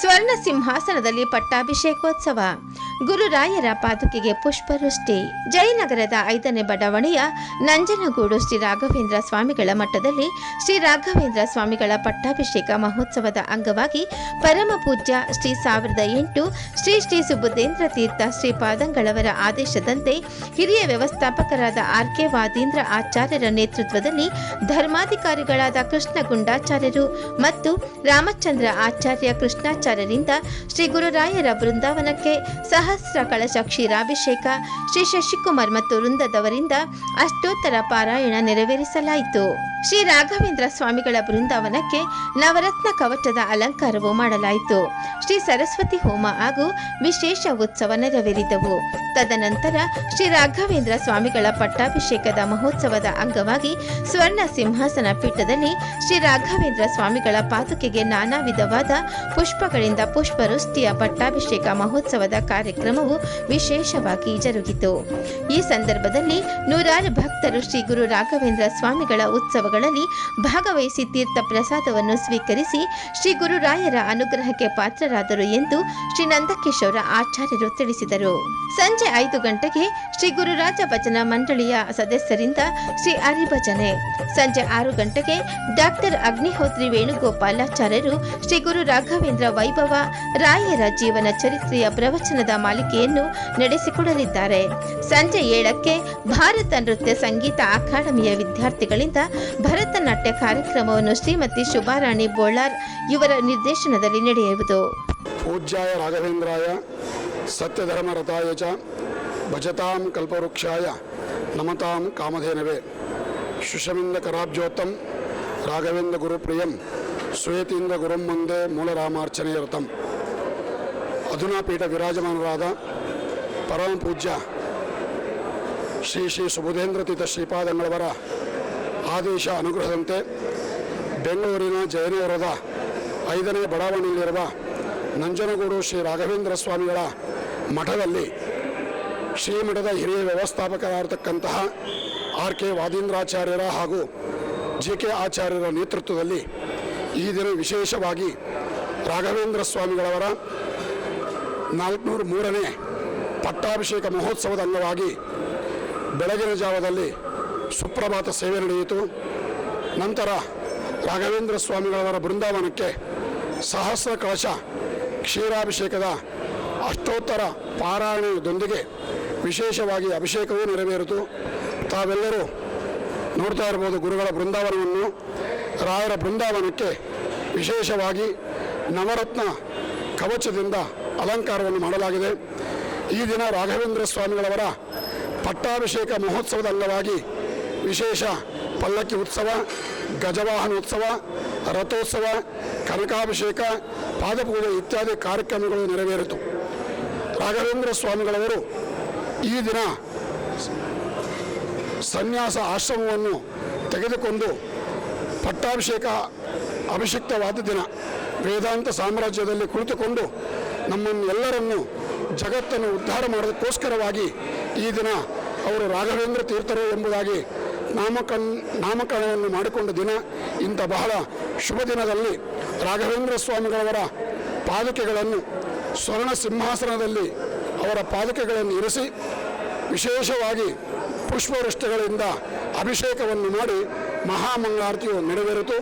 ಸ್ವರ್ಣ ಸಿಂಹಾಸನದಲ್ಲಿ ಪಟ್ಟಾಭಿಷೇಕೋತ್ಸವ. ಗುರುರಾಯರ ಪಾದುಕೆಗೆ ಪುಷ್ಪವೃಷ್ಟಿ. ಜಯನಗರದ ಐದನೇ ಬಡಾವಣೆಯ ನಂಜನಗೂಡು ಶ್ರೀ ರಾಘವೇಂದ್ರ ಸ್ವಾಮಿಗಳ ಮಠದಲ್ಲಿ ಶ್ರೀ ರಾಘವೇಂದ್ರ ಸ್ವಾಮಿಗಳ ಪಟ್ಟಾಭಿಷೇಕ ಮಹೋತ್ಸವದ ಅಂಗವಾಗಿ ಪರಮ ಪೂಜ್ಯ ಶ್ರೀ ಸಾವಿರದ ಎಂಟು ಶ್ರೀ ಶ್ರೀ ಸುಬುಧೇಂದ್ರ ತೀರ್ಥ ಶ್ರೀಪಾದಂಗಳವರ ಆದೇಶದಂತೆ ಹಿರಿಯ ವ್ಯವಸ್ಥಾಪಕರಾದ ಆರ್ ಕೆ ವಾದೀಂದ್ರ ಆಚಾರ್ಯರ ನೇತೃತ್ವದಲ್ಲಿ ಧರ್ಮಾಧಿಕಾರಿಗಳಾದ ಕೃಷ್ಣ ಗುಂಡಾಚಾರ್ಯರು ಮತ್ತು ರಾಮಚಂದ್ರ ಆಚಾರ್ಯ ಕೃಷ್ಣಾಚಾರ್ಯರಿಂದ ಶ್ರೀ ಗುರುರಾಯರ ಬೃಂದಾವನಕ್ಕೆ ಸಹಸ್ರ ಕಳಶ ಕ್ಷೀರಾಭಿಷೇಕ ಶ್ರೀ ಶಶಿಕುಮಾರ್ ಮತ್ತು ವೃಂದದವರಿಂದ ಅಷ್ಟೋತ್ತರ ಪಾರಾಯಣ ನೆರವೇರಿಸಲಾಯಿತು. ಶ್ರೀ ರಾಘವೇಂದ್ರ ಸ್ವಾಮಿಗಳ ಬೃಂದಾವನಕ್ಕೆ ನವರತ್ನ ಕವಚದ ಅಲಂಕಾರವು ಮಾಡಲಾಯಿತು. ಶ್ರೀ ಸರಸ್ವತಿ ಹೋಮ ಹಾಗೂ ವಿಶೇಷ ಉತ್ಸವ ನೆರವೇರಿದವು. ತದನಂತರ ಶ್ರೀ ರಾಘವೇಂದ್ರ ಸ್ವಾಮಿಗಳ ಪಟ್ಟಾಭಿಷೇಕದ ಮಹೋತ್ಸವದ ಅಂಗವಾಗಿ ಸ್ವರ್ಣ ಸಿಂಹಾಸನ ಪೀಠದಲ್ಲಿ ಶ್ರೀ ರಾಘವೇಂದ್ರ ಸ್ವಾಮಿಗಳ ಪಾದುಕೆಗೆ ನಾನಾ ವಿಧವಾದ ಪುಷ್ಪಗಳಿಂದ ಪುಷ್ಪವೃಷ್ಟಿಯ ಪಟ್ಟಾಭಿಷೇಕ ಮಹೋತ್ಸವದ ಕಾರ್ಯಕ್ರಮವು ವಿಶೇಷವಾಗಿ ಜರುಗಿತು. ಈ ಸಂದರ್ಭದಲ್ಲಿ ನೂರಾರು ಭಕ್ತರು ಶ್ರೀ ಗುರು ರಾಘವೇಂದ್ರ ಸ್ವಾಮಿಗಳ ಉತ್ಸವಗಳಲ್ಲಿ ಭಾಗವಹಿಸಿ ತೀರ್ಥ ಪ್ರಸಾದವನ್ನು ಸ್ವೀಕರಿಸಿ ಶ್ರೀ ಗುರುರಾಯರ ಅನುಗ್ರಹಕ್ಕೆ ಪಾತ್ರರಾದರು ಎಂದು ಶ್ರೀ ನಂದಕಿಶೋರ ಆಚಾರ್ಯರು ತಿಳಿಸಿದರು. ಸಂಜೆ ಐದು ಗಂಟೆಗೆ ಶ್ರೀ ಗುರುರಾಜ ಭಜನಾ ಮಂಡಳಿಯ ಸದಸ್ಯರಿಂದ ಶ್ರೀ ಹರಿಭಜನೆ ಸಂಜೆ ಆರು ಗಂಟೆಗೆ ಡಾಕ್ಟರ್ ಅಗ್ನಿಹೋತ್ರಿ ವೇಣುಗೋಪಾಲಾಚಾರ್ಯರು ಶ್ರೀ ಗುರು ರಾಘವೇಂದ್ರ ವೈಭವ ರಾಯರ ಜೀವನ ಚರಿತ್ರೆಯ ಪ್ರವಚನದ ಮಾಲಿಕೆಯನ್ನು ನಡೆಸಿಕೊಡಲಿದ್ದಾರೆ. ಸಂಜೆ ಏಳಕ್ಕೆ ಭಾರತ ನೃತ್ಯ ಸಂಗೀತ ಅಕಾಡೆಮಿಯ ವಿದ್ಯಾರ್ಥಿಗಳಿಂದ ಭರತನಾಟ್ಯ ಕಾರ್ಯಕ್ರಮವನ್ನು ಶ್ರೀಮತಿ ಶುಭಾರಾಣಿ ಬೋಳಾರ್ ಇವರ ನಿರ್ದೇಶನದಲ್ಲಿ ನಡೆಯುವುದು ಪೂಜ್ಯಾಯ ರಾಘವೇಂದ್ರಾಯ ಸತ್ಯಧರ್ಮರತಾಯ ಚ ಭಜತಾಂ ಕಲ್ಪವೃಕ್ಷಾಯ ನಮತಾಂ ಕಾಮಧೇನವೇ. ಶುಶಮಿಂದ ಕರಾಬ್ಜ್ಯೋತಂ ರಾಘವೇಂದ್ರ ಗುರುಪ್ರಿಯಂ ಶ್ವೇತೀಂದ್ರ ಗುರುಂ ಮುಂದೆ ಮೂಲರಾಮಾರ್ಚನೆ ರಥಂ ಅಧುನಾ ಪೀಠ ವಿರಾಜಮಾನರಾದ ಪರಮ ಪೂಜ್ಯ ಶ್ರೀ ಶ್ರೀ ಸುಬುಧೇಂದ್ರ ತೀರ್ಥ ಶ್ರೀಪಾದಂಗಳವರ ಆದೇಶ ಅನುಗ್ರಹದಂತೆ ಬೆಂಗಳೂರಿನ ಜಯನಗರದ ಐದನೇ ಬಡಾವಣೆಯಲ್ಲಿರುವ ನಂಜನಗೂಡು ಶ್ರೀ ರಾಘವೇಂದ್ರ ಸ್ವಾಮಿಗಳ ಮಠದಲ್ಲಿ ಶ್ರೀಮಠದ ಹಿರಿಯ ವ್ಯವಸ್ಥಾಪಕರಾಗಿರ್ತಕ್ಕಂತಹ ಆರ್ ಕೆ ವಾದೀಂದ್ರಾಚಾರ್ಯರ ಹಾಗೂ ಜಿ ಕೆ ಆಚಾರ್ಯರ ನೇತೃತ್ವದಲ್ಲಿ ಈ ದಿನ ವಿಶೇಷವಾಗಿ ರಾಘವೇಂದ್ರ ಸ್ವಾಮಿಗಳವರ ನಾಲ್ಕುನೂರ ಮೂರನೇ ಪಟ್ಟಾಭಿಷೇಕ ಮಹೋತ್ಸವದ ಅಂಗವಾಗಿ ಬೆಳಗಿನ ಜಾವದಲ್ಲಿ ಸುಪ್ರಭಾತ ಸೇವೆ ನಡೆಯಿತು. ನಂತರ ರಾಘವೇಂದ್ರ ಸ್ವಾಮಿಗಳವರ ಬೃಂದಾವನಕ್ಕೆ ಸಹಸ್ರ ಕಳಶ ಕ್ಷೀರಾಭಿಷೇಕದ ಅಷ್ಟೋತ್ತರ ಪಾರಾಯಣದೊಂದಿಗೆ ವಿಶೇಷವಾಗಿ ಅಭಿಷೇಕವೂ ನೆರವೇರಿತು. ತಾವೆಲ್ಲರೂ ನೋಡ್ತಾ ಇರ್ಬೋದು ಗುರುಗಳ ಬೃಂದಾವನವನ್ನು. ರಾಯರ ಬೃಂದಾವನಕ್ಕೆ ವಿಶೇಷವಾಗಿ ನವರತ್ನ ಕವಚದಿಂದ ಅಲಂಕಾರವನ್ನು ಮಾಡಲಾಗಿದೆ. ಈ ದಿನ ರಾಘವೇಂದ್ರ ಸ್ವಾಮಿಗಳವರ ಪಟ್ಟಾಭಿಷೇಕ ಮಹೋತ್ಸವದ ಅಂಗವಾಗಿ ವಿಶೇಷ ಪಲ್ಲಕ್ಕಿ ಉತ್ಸವ, ಗಜವಾಹನ ಉತ್ಸವ, ರಥೋತ್ಸವ, ಕನಕಾಭಿಷೇಕ, ಪಾದಪೂಜೆ ಇತ್ಯಾದಿ ಕಾರ್ಯಕ್ರಮಗಳು ನೆರವೇರಿತು. ರಾಘವೇಂದ್ರ ಸ್ವಾಮಿಗಳವರು ಈ ದಿನ ಸನ್ಯಾಸ ಆಶ್ರಮವನ್ನು ತೆಗೆದುಕೊಂಡು ಪಟ್ಟಾಭಿಷೇಕ ಅಭಿಷಿಕ್ತವಾದ ದಿನ. ವೇದಾಂತ ಸಾಮ್ರಾಜ್ಯದಲ್ಲಿ ಕುಳಿತುಕೊಂಡು ನಮ್ಮನ್ನೆಲ್ಲರನ್ನು ಜಗತ್ತನ್ನು ಉದ್ಧಾರ ಮಾಡೋದಕ್ಕೋಸ್ಕರವಾಗಿ ಈ ದಿನ ಅವರು ರಾಘವೇಂದ್ರ ತೀರ್ಥರು ಎಂಬುದಾಗಿ ನಾಮಕರಣ ನಾಮಕರಣವನ್ನು ಮಾಡಿಕೊಂಡ ದಿನ ಇಂಥ ಬಹಳ ಶುಭ ದಿನದಲ್ಲಿ ರಾಘವೇಂದ್ರ ಸ್ವಾಮಿಗಳವರ ಪಾದುಕೆಗಳನ್ನು ಸ್ವರ್ಣ ಸಿಂಹಾಸನದಲ್ಲಿ ಅವರ ಪಾದುಕೆಗಳನ್ನು ಇರಿಸಿ ವಿಶೇಷವಾಗಿ ಪುಷ್ಪವೃಷ್ಟಿಗಳಿಂದ ಅಭಿಷೇಕವನ್ನು ಮಾಡಿ ಮಹಾಮಂಗಳಾರತಿಯು ನೆರವೇರಿತು.